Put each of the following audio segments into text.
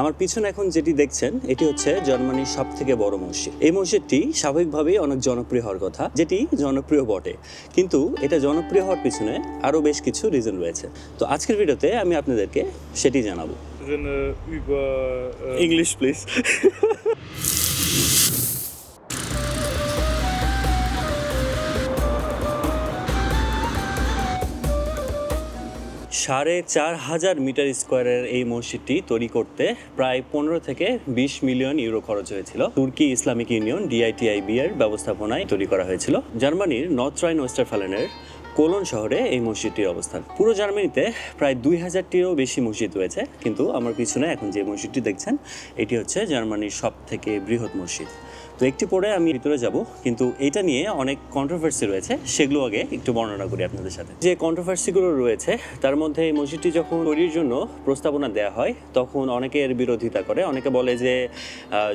আমার পিছনে এখন যেটি দেখছেন এটি হচ্ছে জার্মানির সব থেকে বড় মসজিদ। এই মসজিদটি স্বাভাবিকভাবেই অনেক জনপ্রিয় হওয়ার কথা যেটি জনপ্রিয় বটে। কিন্তু এটা জনপ্রিয় হওয়ার পিছনে আরও বেশ কিছু রিজন রয়েছে। তো আজকের ভিডিওতে আমি আপনাদেরকে সেটি জানাব। ইংলিশ প্লিজ সাড়ে চার হাজার মিটার স্কোয়ারের এই মসজিদটি তৈরি করতে প্রায় পনেরো থেকে বিশ মিলিয়ন ইউরো খরচ হয়েছিল। তুর্কি ইসলামিক ইউনিয়ন ডিআইটিআইবি এর ব্যবস্থাপনায় তৈরি করা হয়েছিল। জার্মানির নর্থ রাইন ওয়েস্টারফ্যালেনের কোলন শহরে এই মসজিদটির অবস্থান। পুরো জার্মানিতে প্রায় দুই হাজারটিরও বেশি মসজিদ রয়েছে, কিন্তু আমার পিছনে এখন যে মসজিদটি দেখছেন, এটি হচ্ছে জার্মানির সব থেকে বৃহৎ মসজিদ। তো একটি পরে আমি ভিতরে যাব কিন্তু এটা নিয়ে অনেক কন্ট্রোভার্সি রয়েছে সেগুলো আগে একটু বর্ণনা করি আপনাদের সাথে। যে কন্ট্রোভার্সিগুলো রয়েছে তার মধ্যে এই মসজিদটি যখন তৈরির জন্য প্রস্তাবনা দেওয়া হয় তখন অনেকে এর বিরোধিতা করে। অনেকে বলে যে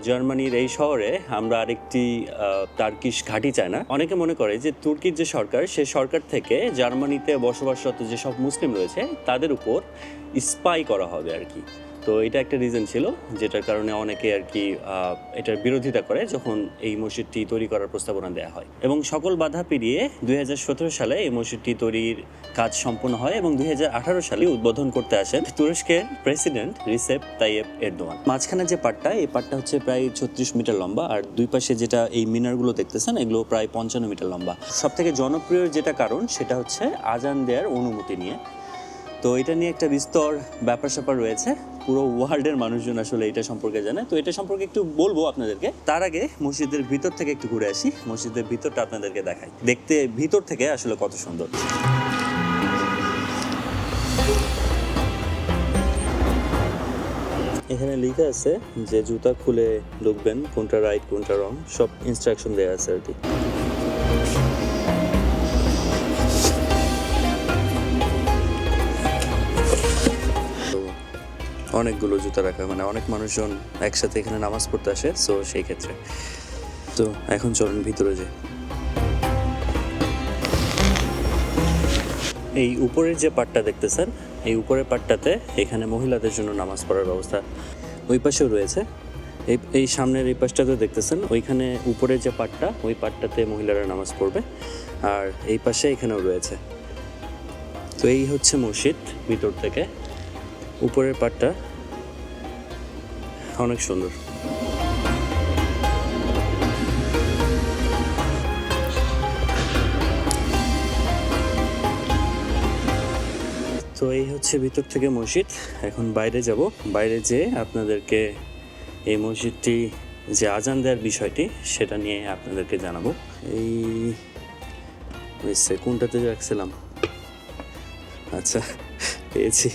জার্মানির এই শহরে আমরা আরেকটি আহ, টার্কিশ ঘাঁটি চাই না। অনেকে মনে করে যে তুর্কির যে সরকার সে সরকার থেকে জার্মানিতে বসবাসরত যেসব মুসলিম রয়েছে তাদের উপর স্পাই করা হবে আর কি। তো এটা একটা রিজন ছিল, যেটার কারণে অনেকে আর কি এটার বিরোধিতা করে যখন এই মসজিদটি তৈরি করার প্রস্তাবনা দেওয়া হয়। এবং সকল বাধা পেরিয়ে দুই সালে এই মসজিদটি তৈরির কাজ সম্পন্ন হয় এবং দুই সালে উদ্বোধন করতে আসেন তুরস্কের প্রেসিডেন্ট রিসেপ তাইয়েব এরদোয়ান। মাঝখানে যে পাটটা, এই পাটটা হচ্ছে প্রায় ছত্রিশ মিটার লম্বা আর দুই পাশে যেটা এই মিনারগুলো দেখতেছেন, এগুলো প্রায় পঞ্চান্ন মিটার লম্বা। সব থেকে জনপ্রিয় যেটা কারণ, সেটা হচ্ছে আজান দেওয়ার অনুমতি নিয়ে। তো এটা নিয়ে একটা বিস্তর ব্যাপার স্যাপার রয়েছে। পুরো ওয়ার্ল্ডের মানুষজন আসলে এটা সম্পর্কে জানে। তো এটা সম্পর্কে একটু বলব আপনাদেরকে। তার আগে মসজিদের ভিতর থেকে একটু ঘুরে আসি। মসজিদের ভিতরটা আপনাদেরকে দেখাই। দেখতে ভিতর থেকে আসলে কত সুন্দর। এখানে লেখা আছে যে জুতা খুলে ঢুকবেন, কোনটা রাইট কোনটা রং সব ইনস্ট্রাকশন দেওয়া আছে আর কি। অনেকগুলো জুতা রাখা মানে অনেক মানুষজন একসাথে এখানে নামাজ পড়তে আসে সো সেই ক্ষেত্রে। তো এখন চলেন ভিতরে যে এই উপরের যে পাটটা দেখতেছেন এই উপরের পাটটাতে এখানে মহিলাদের জন্য নামাজ পড়ার ব্যবস্থা ওই পাশেও রয়েছে। এই এই সামনের এই পাশটাতে দেখতেছেন ওইখানে উপরের যে পাটটা, ওই পাটটাতে মহিলারা নামাজ পড়বে, আর এই পাশে এখানেও রয়েছে। তো এই হচ্ছে মসজিদ ভিতর থেকে। উপরের পাটটা অনেক সুন্দর। তো এই হচ্ছে ভিতর থেকে মসজিদ। এখন বাইরে যাব। বাইরে যেয়ে আপনাদেরকে এই মসজিদটি যে আজান দেওয়ার বিষয়টি, সেটা নিয়ে আপনাদেরকে জানাব। এই কোনটাতে রাখছিলাম? আচ্ছা পেয়েছি।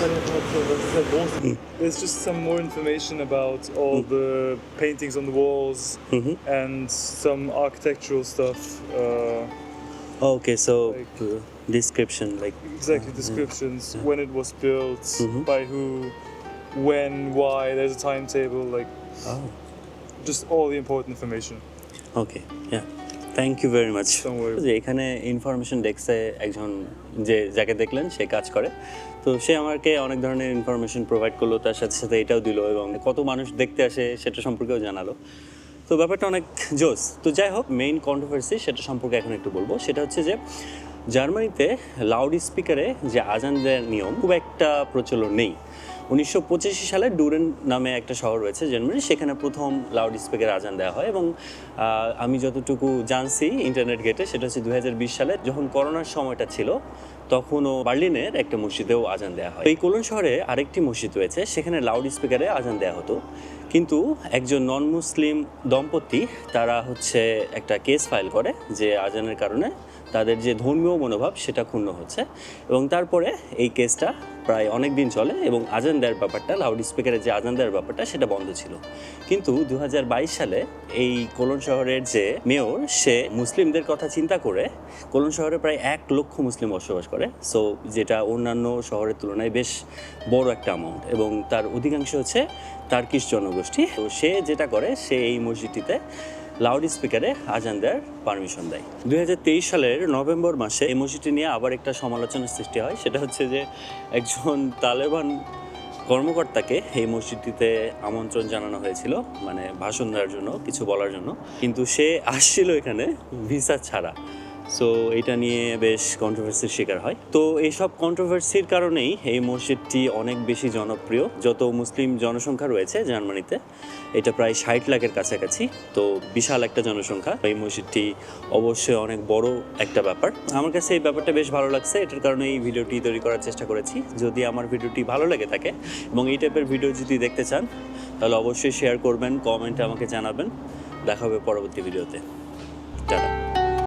Mm-hmm. There's just some more information about all mm-hmm. the paintings on the walls mm-hmm. and some architectural stuff. Uh, oh, okay, so like, description, like exactly uh, descriptions yeah. when it was built, mm-hmm. by who, when, why. There's a timetable, like oh. just all the important information. Okay, yeah. Thank you very much যে এখানে information ডেস্কে একজন যে যাকে দেখলেন সে কাজ করে। তো সে আমাকে অনেক ধরনের ইনফরমেশন প্রোভাইড করল তার সাথে সাথে এটাও দিল এবং কত মানুষ দেখতে আসে সেটা সম্পর্কেও জানালো। তো ব্যাপারটা অনেক জোস। তো যাই হোক মেইন কন্ট্রোভার্সি সেটা সম্পর্কে এখন একটু বলব। সেটা হচ্ছে যে জার্মানিতে লাউড স্পিকারে যে আজান দেওয়ার নিয়ম খুব একটা প্রচলন নেই। উনিশশো পঁচাশি সালে ডুরেন নামে একটা শহর রয়েছে জার্মানি, সেখানে প্রথম লাউড স্পিকারে আজান দেওয়া হয় এবং আমি যতটুকু জানছি ইন্টারনেট গেটে সেটা হচ্ছে দু হাজার বিশ সালে যখন করোনার সময়টা ছিল তখনও বার্লিনের একটা মসজিদেও আজান দেওয়া হয়। এই কোলন শহরে আরেকটি মসজিদ রয়েছে, সেখানে লাউড স্পিকারে আজান দেওয়া হতো। কিন্তু একজন নন মুসলিম দম্পতি, তারা হচ্ছে একটা কেস ফাইল করে যে আজানের কারণে তাদের যে ধর্মীয় মনোভাব সেটা ক্ষুণ্ণ হচ্ছে এবং তারপরে এই কেসটা প্রায় অনেক দিন চলে এবং আজান দেওয়ার ব্যাপারটা লাউড স্পিকারের যে আজান দেওয়ার ব্যাপারটা সেটা বন্ধ ছিল। কিন্তু দু হাজার বাইশ সালে এই কোলন শহরের যে মেয়র, সে মুসলিমদের কথা চিন্তা করে কোলন শহরে প্রায় এক লক্ষ মুসলিম বসবাস করে। সো যেটা অন্যান্য শহরের তুলনায় বেশ বড় একটা অ্যামাউন্ট এবং তার অধিকাংশ হচ্ছে তার্কিশ জনগোষ্ঠী। তো সে যেটা করে, সে এই মসজিদটিতে লাউড স্পিকারে আজান দেওয়ার পারমিশন দেয়। দু হাজার তেইশ সালের নভেম্বর মাসে এই মসজিদটি নিয়ে আবার একটা সমালোচনার সৃষ্টি হয়। সেটা হচ্ছে যে, একজন তালেবান কর্মকর্তাকে এই মসজিদটিতে আমন্ত্রণ জানানো হয়েছিল মানে ভাষণ দেওয়ার জন্য, কিছু বলার জন্য। কিন্তু সে আসছিল এখানে ভিসা ছাড়া। সো এটা নিয়ে বেশ কন্ট্রোভার্সির শিকার হয়। তো এইসব কন্ট্রোভার্সির কারণেই এই মসজিদটি অনেক বেশি জনপ্রিয়। যত মুসলিম জনসংখ্যা রয়েছে জার্মানিতে, এটা প্রায় ষাট লাখের কাছাকাছি। তো বিশাল একটা জনসংখ্যা। এই মসজিদটি অবশ্যই অনেক বড় একটা ব্যাপার। আমার কাছে এই ব্যাপারটা বেশ ভালো লাগছে। এটার কারণে এই ভিডিওটি তৈরি করার চেষ্টা করেছি। যদি আমার ভিডিওটি ভালো লেগে থাকে এবং এই টাইপের ভিডিও যদি দেখতে চান, তাহলে অবশ্যই শেয়ার করবেন কমেন্টে আমাকে জানাবেন। দেখা হবে পরবর্তী ভিডিওতে। টাটা।